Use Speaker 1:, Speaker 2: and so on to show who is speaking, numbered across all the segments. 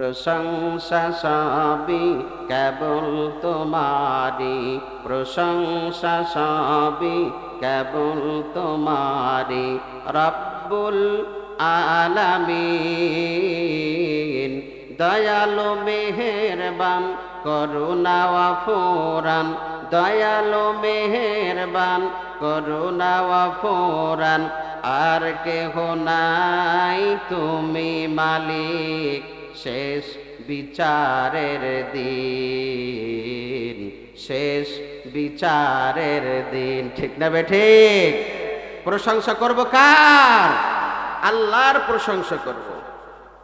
Speaker 1: প্রশংসা সবই কেবল তোমারি প্রশংসা সবই কেবল তোমারি রব্বুল আলামিন, দয়ালু মেহেরবান, করুণা ফুরান দয়ালু মেহেরবান, করুণা ফুরান আর কেহ নাই তুমি মালিক। শেষ বিচারের দিন, শেষ বিচারের দিন। ঠিক না বে ঠিক? প্রশংসা করব কার? আল্লাহর প্রশংসা করব।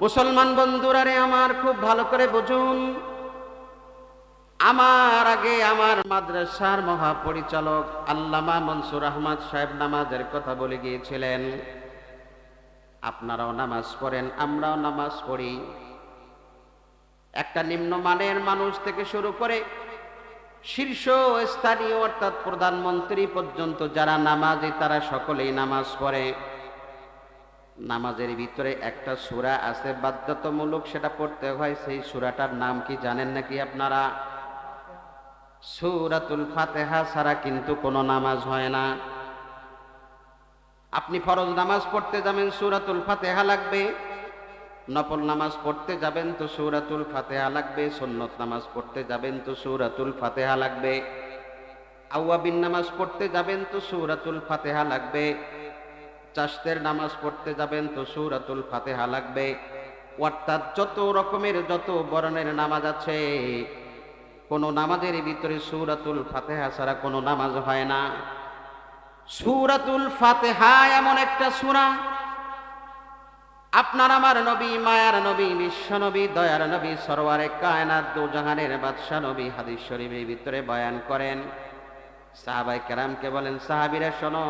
Speaker 1: মুসলমান বন্ধুরারে আমার খুব ভালো করে বুঝুন। আমার আগে আমার মাদ্রাসার মহাপরিচালক আল্লামা মনসুর আহমদ সাহেব নামাজের কথা বলে গিয়েছিলেন। আপনারাও নামাজ পড়েন, আমরাও নামাজ পড়ি। একটা নিম্নমানের মানুষ থেকে শুরু করে শীর্ষ স্থানীয় অর্থাৎ প্রধানমন্ত্রী পর্যন্ত যারা নামাজে, তারা সকলেই নামাজ পড়ে। নামাজের ভিতরে একটা সুরা আছে, বাধ্যতামূলক সেটা পড়তে হয়। সেই সুরাটার নাম কি জানেন নাকি আপনারা? সুরাতুল ফাতেহা ছাড়া কিন্তু কোনো নামাজ হয় না। আপনি ফরজ নামাজ পড়তে যাবেন, সুরাতুল ফাতেহা লাগবে। নফল নামাজ পড়তে যাবেন তো সুরাতুল ফাতেহা লাগবে, সন্নত নামাজ পড়তে যাবেন তো সুরাতুল ফাতেহা লাগবে। আউয়াবিন নামাজ পড়তে যাবেন তো সুরাতুল ফাতেহা লাগবে। চাষতের নামাজ পড়তে যাবেন তো সুরাতুল ফাতেহা লাগবে। অর্থাৎ যত রকমের যত বরণের নামাজ আছে, কোনো নামাজের ভিতরে সুরাতুল ফাতেহা ছাড়া কোনো নামাজ হয় না। সুরাতুল ফাতেহা এমন একটা সুরা আপনার আমার নবী, মায়ার নবী, বিশ্ব নবী, দয়ার নবী, সরোয়ারে কায়নাত দু জাহানের বাদশাহ নবী হাদিস শরীফের ভিতরে বয়ান করেন। সাহাবাই কেরামকে বলেন, সাহাবিরা, শোনো,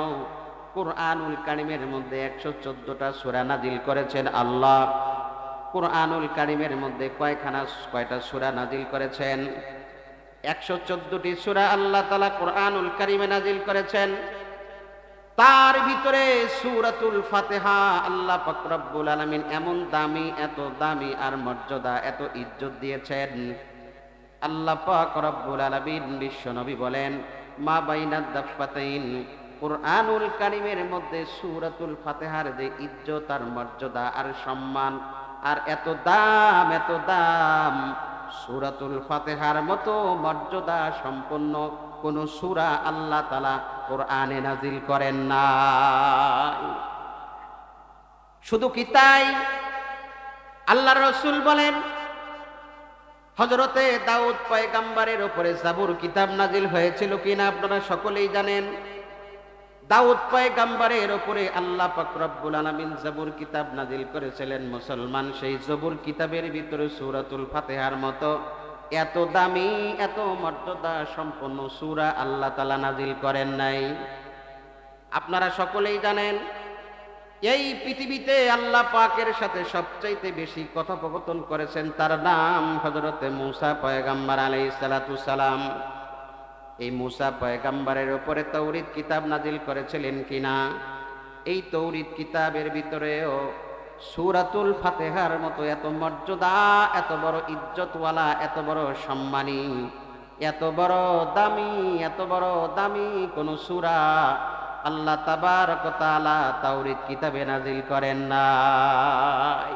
Speaker 1: কুরআনুল কারিমের মধ্যে একশো চোদ্দটা সুরা নাজিল করেছেন আল্লাহ। কুরআনুল কারিমের মধ্যে কয়খানা, কয়টা সুরা নাজিল করেছেন? একশো চোদ্দটি সুরা আল্লাহ তালা কোরআনুল কারিমে নাজিল করেছেন। তার ভিতরে সুরাতুল ফাতেহা আল্লাহ ফকরব্বুল আলমিন এমন দামি, এত দামি আর মর্যাদা, এত ইজ্জত দিয়েছেন। আল্লাহ পাক রব্বুল আলামিন বিশ্ব নবী বলেন, মা বাইনাদ দাফাতাইন কুরআনুল কারিমের মধ্যে সুরাতুল ফাতিহার যে ইজ্জত আর মর্যাদা আর সম্মান আর এত দাম এত দাম, সুরাতুল ফাতেহার মতো মর্যাদা সম্পন্ন কোন সুরা আল্লাহ তাআলা কোরআনে নাজিল করেন না শুধু কি তাই? আল্লাহ রসুল বলেন হজরতে দাউদ পয়গাম্বারের ওপরে জাবুর কিতাব নাজিল হয়েছিল কিনা আপনারা সকলেই জানেন। দাউদ পয়গাম্বারের ওপরে আল্লাহ পাক রব্বুল আলামিন জাবুর কিতাব নাজিল করেছিলেন মুসলমান। সেই জবুর কিতাবের ভিতরে সূরাতুল ফাতেহার মতো এত দামি, এত মর্যাদা সম্পন্ন সূরা আল্লাহ তাআলা নাজিল করেন নাই। আপনারা সকলেই জানেন, এই পৃথিবীতে আল্লাহ পাকের সাথে সবচাইতে বেশি কথোপকথন করেছেন তার নাম হজরতে মুসা পয়গাম্বার আলাই সালাম। এই মুসা পয়গাম্বারের ওপরে তৌরিদ কিতাব নাজিল করেছিলেন কিনা? এই তৌরিদ কিতাবের ভিতরেও সুরাতুল ফাতেহার মতো এত মর্যাদা, এত বড় ইজ্জতওয়ালা, এত বড় সম্মানী, এত বড় দামি, এত বড় দামি কোন সুরা আল্লাহ তাবারক তাআলা তাওরিদ কিতাবে নাজিল করেন নাই।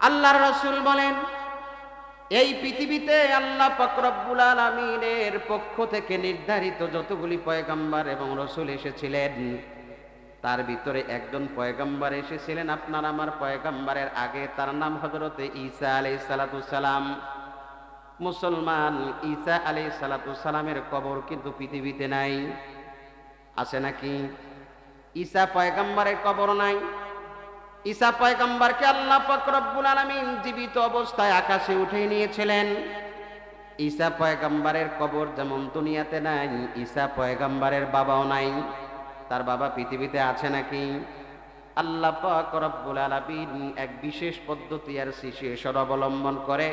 Speaker 1: আল্লাহর রাসূল বলেন, এই পৃথিবীতে আল্লাহ পাক রব্বুল আলামিনের পক্ষ থেকে নির্ধারিত যতগুলি পয়গাম্বার এবং রসুল এসেছিলেন তার ভিতরে একজন পয়গাম্বার এসেছিলেন। আপনার আমার পয়গাম্বারের আগে তার নাম হজরতে ঈসা আলাইহিস সালাতু সালাম। মুসলমান ঈসা আলাইহিস সালাতু সালামের কবর কিন্তু পৃথিবীতে নাই। আছে নাকি? ঈসা পয়গাম্বারের কবর নাই। ঈসা পয়গাম্বারকে আল্লাহ পাক রব্বুল আলামিন জীবিত অবস্থায় আকাশে উঠে নিয়েছিলেন। ঈসা পয়গাম্বারের কবর যেমন দুনিয়াতে নাই, ঈসা পয়গাম্বারের বাবাও নাই। তার বাবা পৃথিবীতে আছে নাকি? আল্লাহ এক বিশেষ পদ্ধতি আর শিশেষর অবলম্বন করে।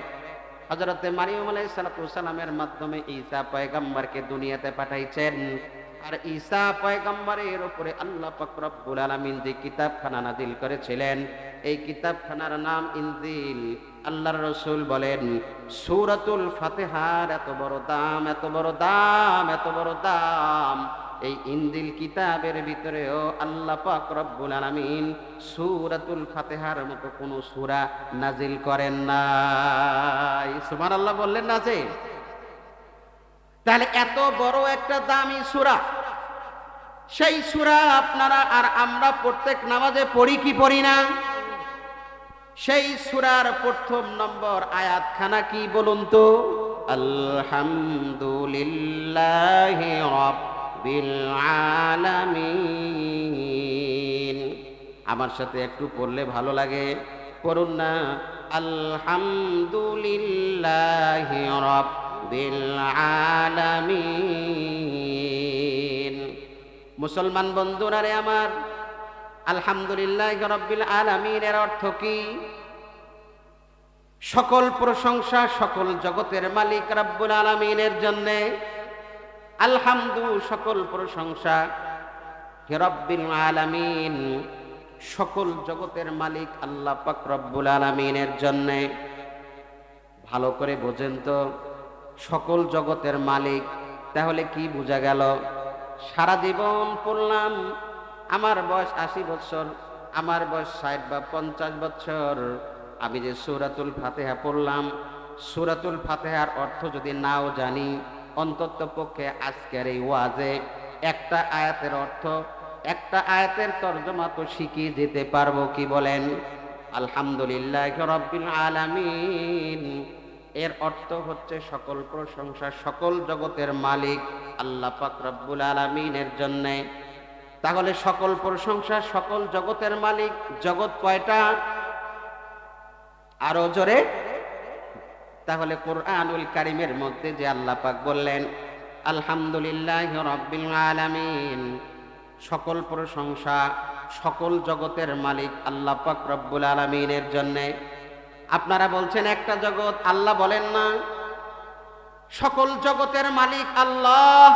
Speaker 1: হজরতে মারিয়ম আলাইহিস সালামের মাধ্যমে ঈসা পয়গাম্বারকে দুনিয়াতে পাঠাইছেন। আর ঈসা পয়গম্বরের উপরে আল্লাহ পাক আলামিন যে কিতাবখানা নাজিল করেছিলেন, এই কিতাবখানার নাম ইনজিল। আল্লাহর রসুল বলেন, সূরাতুল ফাতেহার এত বড় দাম, এত বড় দাম, এত বড় দাম। এই ইন্দিল কিতাবের ভিতরেও আল্লাহ পাক রব্বুল আলামিন সূরাতুল ফাতিহার মতো কোনো সূরা নাজিল করেন নাই। সুবহানাল্লাহ বললেন না যে? তাহলে এত বড় একটা দামি সূরা, সেই সূরা আপনারা আর আমরা প্রত্যেক নামাজে পড়ি কি পড়ি না? সেই সূরার প্রথম নম্বর আয়াতখানা কি বলুন তো? আলহামদুলিল্লাহি রাব্বিল আলামিন। আমার সাথে একটু পড়লে ভালো লাগে। পড়ুন না, আলহামদুলিল্লাহি রাব্বিল আলামিন। মুসলমান বন্ধুরা রে আমার, আলহামদুলিল্লাহ রব্বিল আলামিনের অর্থ কি? সকল প্রশংসা সকল জগতের মালিক রব্বুল আলামিনের জন্যে। আলহামদু সকল প্রশংসা রব্বিল আলামিন। সকল জগতের মালিক আল্লাহ পাক রব্বুল আলামিনের জন্যে। ভালো করে বোঝেন তো, সকল জগতের মালিক, তাহলে কি বোঝা গেল? সারা জীবন পড়লাম, আমার বয়স আশি বছর আমার বয়স ষাট বা পঞ্চাশ বছর আমি যে সুরাতুল ফাতেহা পড়লাম, সুরাতুল ফাতেহার অর্থ যদি নাও জানি অন্তত পক্ষে আজকের এই ওয়াজে একটা আয়াতের অর্থ, একটা আয়াতের তর্জমা তো শিখিয়ে যেতে পারব কি বলেন? আলহামদুলিল্লাহ রব্বিল আলামিন। এর অর্থ হচ্ছে সকল প্রশংসা, সকল জগতের মালিক আল্লাহ পাক রব্বুল আলামিনের জন্যে। তাহলে সকল প্রশংসা, সকল জগতের মালিক, জগৎ কয়টা? আরও জোরে। তাহলে কোরআনুল কারিমের মধ্যে যে আল্লাহ পাক বললেন, আলহামদুলিল্লাহ রব্বিল আলামিন। সকল প্রশংসা, সকল জগতের মালিক আল্লাহ পাক রব্বুল আলামিনের জন্যে। আপনারা বলছেন একটা জগৎ, আল্লাহ বলেন না। সকল জগতের মালিক আল্লাহ,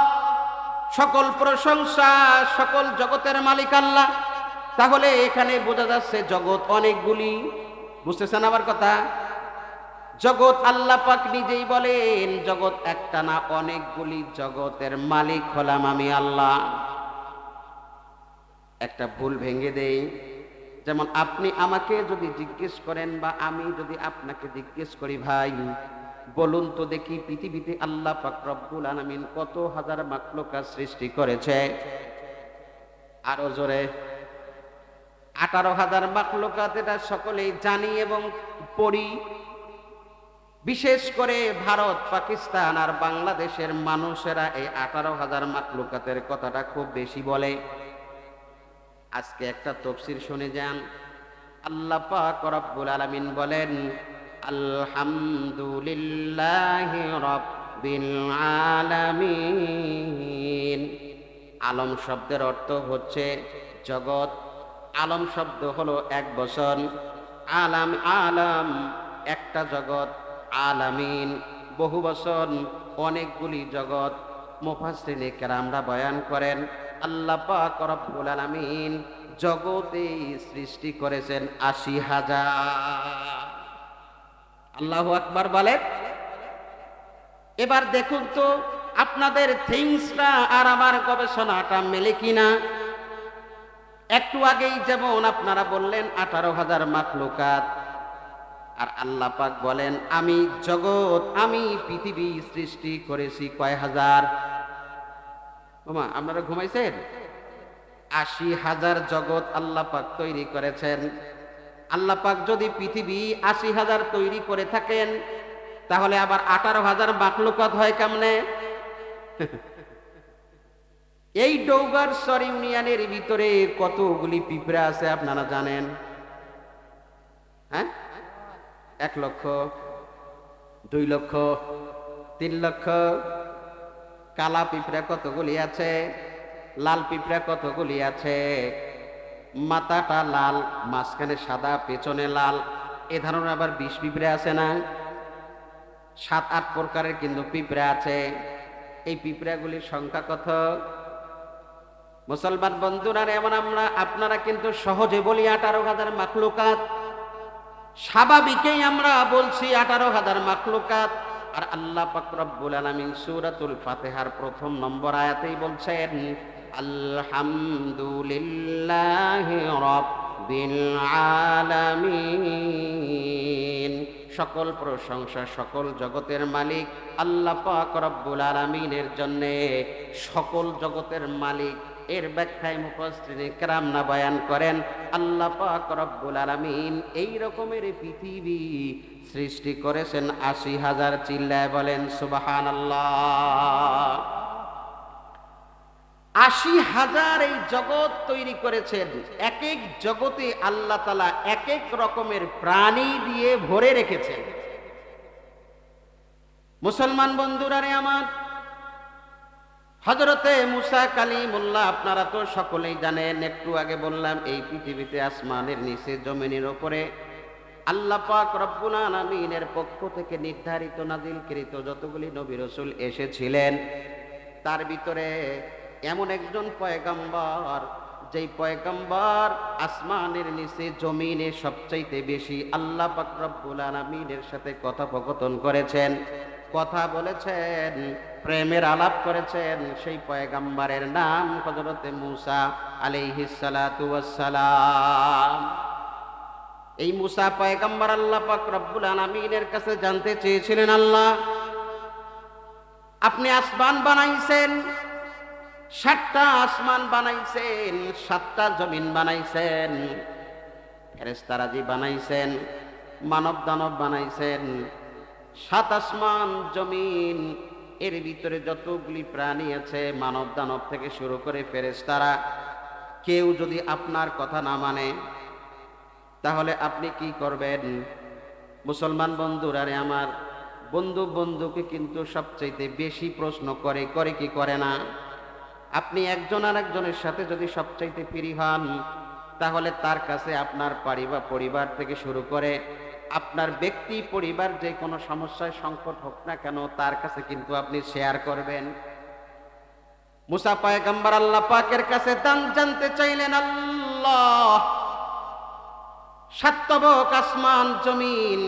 Speaker 1: সকল প্রশংসা, সকল জগতের মালিক আল্লাহ। তাহলে এখানে বোঝা যাচ্ছে জগৎ অনেকগুলি। বুঝতেছেন আমার কথা? জগৎ আল্লাহ পাক নিজেই বলেন, জগৎ একটা না, অনেকগুলি জগতের মালিক হলাম আমি আল্লাহ। একটা ভুল ভেঙে দেই। যেমন আপনি আমাকে যদি জিজ্ঞেস করেন বা আমি যদি আপনাকে জিজ্ঞেস করি, ভাই, বলুন তো দেখি পৃথিবীতে আল্লাহ পাক রব্বুল আলামিন কত হাজার মাকলুকা সৃষ্টি করেছে? আরও জোরে। আঠারো হাজার মাকলুকাত এটা সকলেই জানি এবং পড়ি। বিশেষ করে ভারত, পাকিস্তান আর বাংলাদেশের মানুষেরা এই আঠারো হাজার মাকলুকাতের কথাটা খুব বেশি বলে। আজকে একটা তফসির শুনে যান। আল্লাহ পাক রব্বুল আলামিন বলেন, আলহামদুলিল্লাহ রব্বিল আলামিন। আলম শব্দের অর্থ হচ্ছে জগৎ। আলম শব্দ হলো এক বছর আলাম আলাম, একটা জগৎ। আলামিন। বহু বছর অনেকগুলি জগৎ মুফাসসিরিনে কেরামরা বয়ান করেন। আল্লাহ পাক রব্বুল আলামিন জগতে সৃষ্টি করেছেন আশি হাজার। আল্লাহ আকবার বলেন এবার দেখুন তো, আপনাদের থিংসটা আর আমার গবেষণাটা মেলে কিনা? একটু আগেই যেমন আপনারা বললেন, আঠারো হাজার মাখলুকাত। আর আল্লাহ পাক বলেন, আমি জগৎ, আমি পৃথিবী সৃষ্টি করেছি কয় হাজার? ওমা আপনারা ঘুমাইছেন? আশি হাজার জগৎ আল্লাহ পাক তৈরি করেছেন। আল্লাহ পাক যদি পৃথিবী আশি হাজার তৈরি করে থাকেন, তাহলে আবার আঠারো হাজার মাকলুকাত হয় কেমনে? এই ডৌগার সর ইউনিয়নের ভিতরে কতগুলি পিঁপড়া আছে আপনারা জানেন? হ্যাঁ? এক লক্ষ, দুই লক্ষ, তিন লক্ষ। কালা পিঁপড়া কতগুলি আছে? লাল পিঁপড়া কতগুলি আছে? মাথাটা লাল, মাঝখানে সাদা, পেছনে লাল। এ ধরনের আবার বিষ পিঁপড়া আছে না? সাত, আট প্রকারের কিন্তু পিঁপড়া আছে। এই পিঁপড়াগুলির সংখ্যা কত? মুসলমান বন্ধুরা এমন আমরা, আপনারা কিন্তু সহজে বলি আঠারো হাজার মাখলুকাত। স্বাভাবিকেই আমরা বলছি আঠারো হাজার মাখলুকাত। আর আল্লাহ পাক রব্বুল আলামিন সূরাতুল ফাতিহার প্রথম নম্বর আয়াতেই বলছেন, আলহামদুলিল্লাহি আলামিন। সকল প্রশংসা, সকল জগতের মালিক আল্লাহ পাক রব্বুল আলামিনের জন্য। সকল জগতের মালিক এর ব্যাখ্যায় মুফাসসিরিনে কেরাম না বয়ান করেন, আল্লাহ পাক রব্বুল আলামিন এই রকমের পৃথিবী সৃষ্টি করেছেন আশি হাজার চিল্লায় বলেন, সুবহানাল্লাহ। আশি হাজার এই জগৎ তৈরি করেছেন এক এক জগতে আল্লাহ তালা এক এক রকমের প্রাণী দিয়ে ভরে রেখেছেন। মুসলমান বন্ধুরা রে আমার হজরতে মুসা কালিমুল্লাহ আপনারা তো সকলেই জানেন, একটু আগে বললাম, এই পৃথিবীতে আসমানের নিচে, জমিনের ওপরে। আল্লাহ পাক রব্বুল আলামিনের পক্ষ থেকে নির্ধারিত নাজিলকৃত যতগুলি নবী রসুল এসেছিলেন, তার ভিতরে এমন একজন পয়গম্বর যেই পয়গম্বর আসমানের নিচে, জমিনে সবচাইতে বেশি আল্লাহ পাক রব্বুল আলামিনের সাথে কথোপকথন করেছেন, কথা বলেছেন, প্রেমের আলাপ করেছেন সেই পয়গম্বরের নাম হযরতে মুসা আলাইহিস সালাতু ওয়াস সালাম এই মুসা পয়গম্বর আল্লাহ পাক রব্বুল আলামিনের কাছে জানতে চেয়েছিলেন, আল্লাহ, আপনি আসমান বানাইছেন সাতটা আসমান বানাইছেন, সাতটা জমিন বানাইছেন। ফেরেস্তারাজি বানাইছেন মানব দানব বানাইছেন, সাত আসমান জমিন, এর ভিতরে যতগুলি প্রাণী আছে মানব দানব থেকে শুরু করে ফেরেস্তারা কেউ যদি আপনার কথা না মানে তাহলে আপনি কি করবেন? মুসলমান বন্ধুরা রে আমার, বন্ধু বন্ধুকে কিন্তু সবচাইতে বেশি প্রশ্ন করে করে কি করে না? আপনি একজন আর একজনের সাথে যদি সবচাইতে ফ্রি হন, তাহলে তার কাছে আপনার পরিবার পরিবার থেকে শুরু করে আপনার ব্যক্তি, পরিবার যে কোনো সমস্যায় সংকট হোক না কেন, তার কাছে কিন্তু আপনি শেয়ার করবেন। মুসা পায়গাম্বার আল্লাহ পাকের কাছে দান জানতে চাইলেন, আল্লাহ সাত্তবক আসমান, জমিন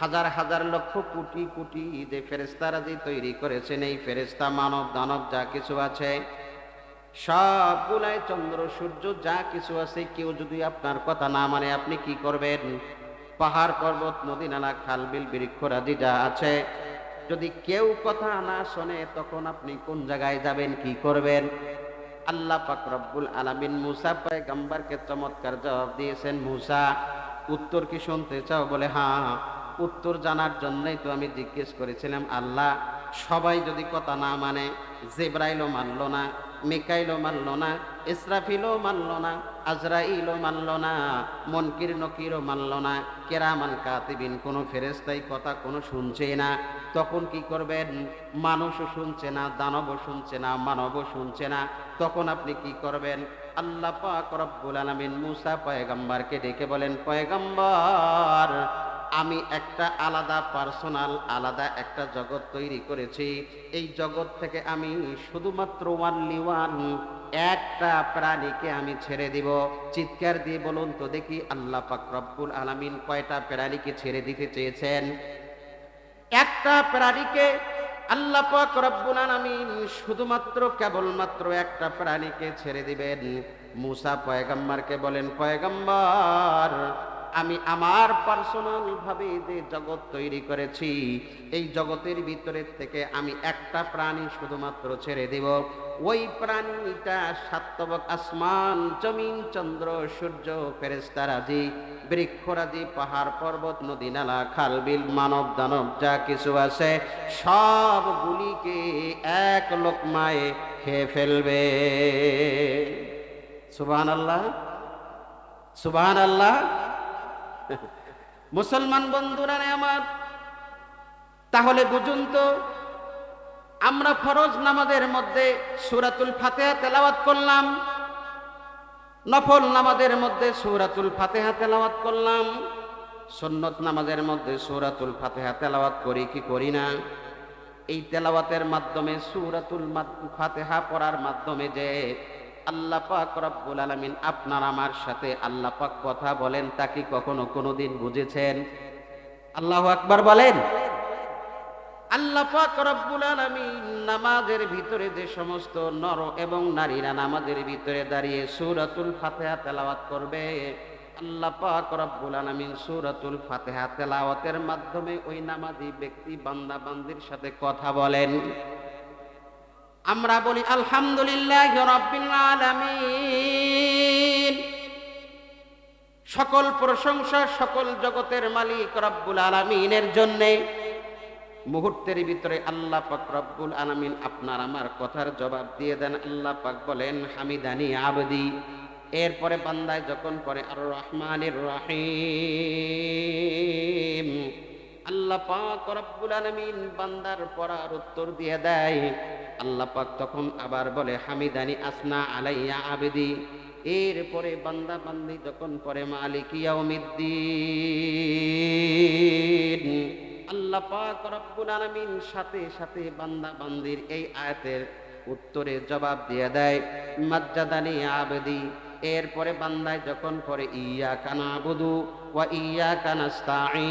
Speaker 1: হাজার হাজার লক্ষ কোটি কোটি যে ফেরেস্তারা যে তৈরি করেছেন, এই ফেরেস্তা মানব, দানব যা কিছু আছে, সবগুলাই চন্দ্র, সূর্য যা কিছু আছে, কেউ যদি আপনার কথা না মানে আপনি কি করবেন? পাহাড় পর্বত নদী নালা খাল বিল বৃক্ষরাজি যা আছে, যদি কেউ কথা না শোনে, তখন আপনি কোন জায়গায় যাবেন, কি করবেন? আল্লাহ পাক রব্বুল আলামিন মুসা পয়গম্বরকে চমৎকার জবাব দিয়েছেন। মুসা, উত্তর কি শুনতে চাও? বলে হ্যাঁ। উত্তর জানার জন্যই তো আমি জিজ্ঞেস করেছিলাম, আল্লাহ, সবাই যদি কথা না মানে জেব্রাইলও মানলো না, মিকাইলও মানলো না, ইসরাফিলও মানলো না, আজরাইলও মানলো না, মনকির নকিরও মানলো না কেরামান কাতিবিন কোনো ফেরেস্তাই কথা কোনো শুনছে না। তখন কি করবেন? মানুষও শুনছে না, দানবও শুনছে না, মানবও শুনছে না। তখন আপনি কি করবেন? আল্লাহ পাক রব্বুল আলামিন মুসা পয়গম্বরকে ডেকে বলেন, পয়গম্বর আমি একটা আলাদা পার্সোনাল আলাদা একটা জগৎ তৈরি করেছি। এই জগৎ থেকে আমি শুধুমাত্র ওয়ানলি ওয়ান একটা প্রাণীকে আমি ছেড়ে দিব। চিৎকার দিয়ে বলুন তো দেখি আল্লাহ পাক রব্বুল আলামিন কয়টা প্রাণীকে ছেড়ে দিতে চেয়েছেন? একটা প্রাণীকে আল্লাহ পাক রব্বুল আলামিন শুধুমাত্র কেবলমাত্র একটা প্রাণীকে ছেড়ে দিবেন। মুসা পয়গাম্বারকে বলেন, পয়গাম্বার আমি আমার পার্সোনাল ভাবে যে জগৎ তৈরি করেছি, এই জগতের ভিতরের থেকে আমি একটা প্রাণী শুধুমাত্র ছেড়ে দেব। ওই প্রাণীটা সাত্তবক আসমান, জমিন, চন্দ্র, সূর্য ফেরেস্তারাজি বৃক্ষরাজি, পাহাড়, পর্বত, নদী, নালা, খাল, বিল, মানব, দানব, যা কিছু আছে, সবগুলিকে এক লোকমায় খেয়ে ফেলবে। সুবহান আল্লাহ সুবহান আল্লাহ মুসলমান বন্ধুরা আমার, তাহলে বুঝুন তো, আমরা ফরজ নামাজের মধ্যে সুরাতুল ফাতেহা তেলাওয়াত করলাম, নফল নামাজের মধ্যে সুরাতুল ফাতেহা তেলাওয়াত করলাম, সন্নত নামাজের মধ্যে সুরাতুল ফাতেহা তেলাওয়াত করি কি করি না? এই তেলাওয়াতের মাধ্যমে সুরাতুল ফাতেহা পড়ার মাধ্যমে যে আল্লাহ পাক রব্বুল আলামিন আপনার আমার সাথে আল্লাহ পাক কথা বলেন, তা কি কখনো কোনোদিন বুঝেছেন? আল্লাহ আকবার বলেন। আল্লাহ পাক রব্বুল আলামিন নামাজের ভিতরে যে সমস্ত নর এবং নারীরা নামাজের ভিতরে দাঁড়িয়ে সূরাতুল ফাতিহা তেলাওয়াত করবে, আল্লাহ পাক রব্বুল আলামিন সূরাতুল ফাতিহা তেলাওয়াতের মাধ্যমে ওই নামাজি ব্যক্তি, বান্দা, বান্দির সাথে কথা বলেন। আমরা বলি, আলহামদুলিল্লাহ আলামিন। সকল প্রশংসা সকল জগতের মালিক রব্বুল আলামিনের জন্যে। মুহূর্তের ভিতরে আল্লাহ পাক রব্বুল আলামিন আপনার আমার কথার জবাব দিয়ে দেন। আল্লাহ পাক বলেন, হামিদানি আবদি। এরপরে বান্দায় যখন করে আর রহমানের রহিম। আল্লাহ পাক রব্বুল আলামিন বান্দার পড়ার উত্তর দিয়ে দেয়। আল্লাহ পাক তখন আবার বলে, হামিদানি আসনা আলাইয়া আবেদি। এরপরে বান্দা বান্দি যখন পরে মালিক ইয়াউমিদ্দিন। আল্লাহ পাক রব্বুল আলামিন সাথে সাথে বান্দা বান্দির এই আয়াতের উত্তরে জবাব দিয়ে দেয়, মাজ্জাদানি আবেদি। এরপরে বান্দায় যখন পরে ইয়া কানা ইয়া কানাস্তাইন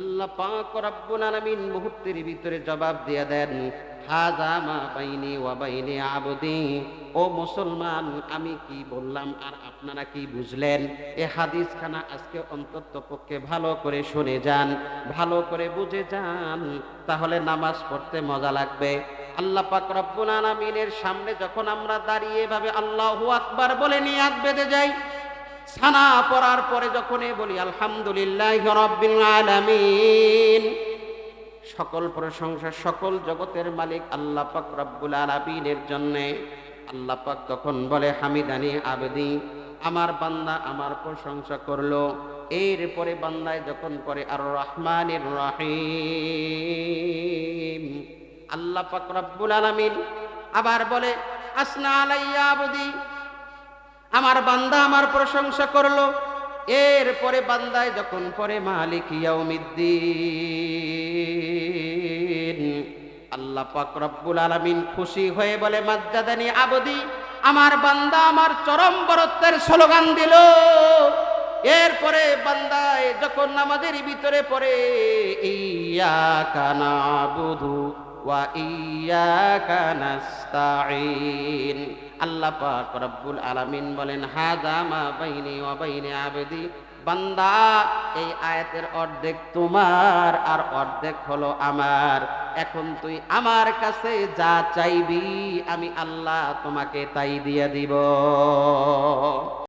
Speaker 1: আল্লাহ পাক রব্বুল আলামিন মুহূর্তের ভিতরে জবাব দিয়ে দেন হাজা মা বাইনি বাইনি আবদি। ও মুসলমান, আমি কি বললাম আর আপনারা কি বুঝলেন? এ হাদিস খানা আজকে অন্তত পক্ষে ভালো করে শুনে যান, ভালো করে বুঝে যান, তাহলে নামাজ পড়তে মজা লাগবে। আল্লাহ পাক রব্বুল আলামিনের সামনে যখন আমরা দাঁড়িয়ে এভাবে আল্লাহু আকবার বলে নিয়ে নিয়াত বেঁধে যাই সানা পড়ার পরে যখনই বলি, আলহামদুলিল্লাহ আলামিন। সকল প্রশংসা সকল জগতের মালিক আল্লাহ পাক রব্বুল আলামিনের জন্য। আল্লাহ পাক তখন বলে, হামিদানি আবেদি, আমার বান্দা আমার প্রশংসা করল। এরপরে বান্দায় যখন করে আর রহমানের রহিম। আল্লাহ পাক রব্বুল আলামিন আবার বলে, আসনা আলাইয়া আবদি আমার বান্দা আমার প্রশংসা করল। এরপরে বান্দায় যখন পরে মালিক আল্লাহ পাক রব্বুল আলামিন খুশি হয়ে বলে, মাজ্জাদানি আবদি, আমার বান্দা আমার চরম বরত্বের স্লোগান দিল। এরপরে বান্দায় যখন নামাজের ভিতরে পড়ে ইয়া কানা বুধু ওয়া ইয়াকা নাস্তাঈন। আল্লাহ পাক রব্বুল আলামিন বলেন হাজা মা বাইনি ওয়া বাইনি আবেদি। বান্দা, এই আয়াতের অর্ধেক তোমার আর অর্ধেক হলো আমার। এখন তুই আমার কাছে যা চাইবি, আমি আল্লাহ তোমাকে তাই দিয়ে দিব।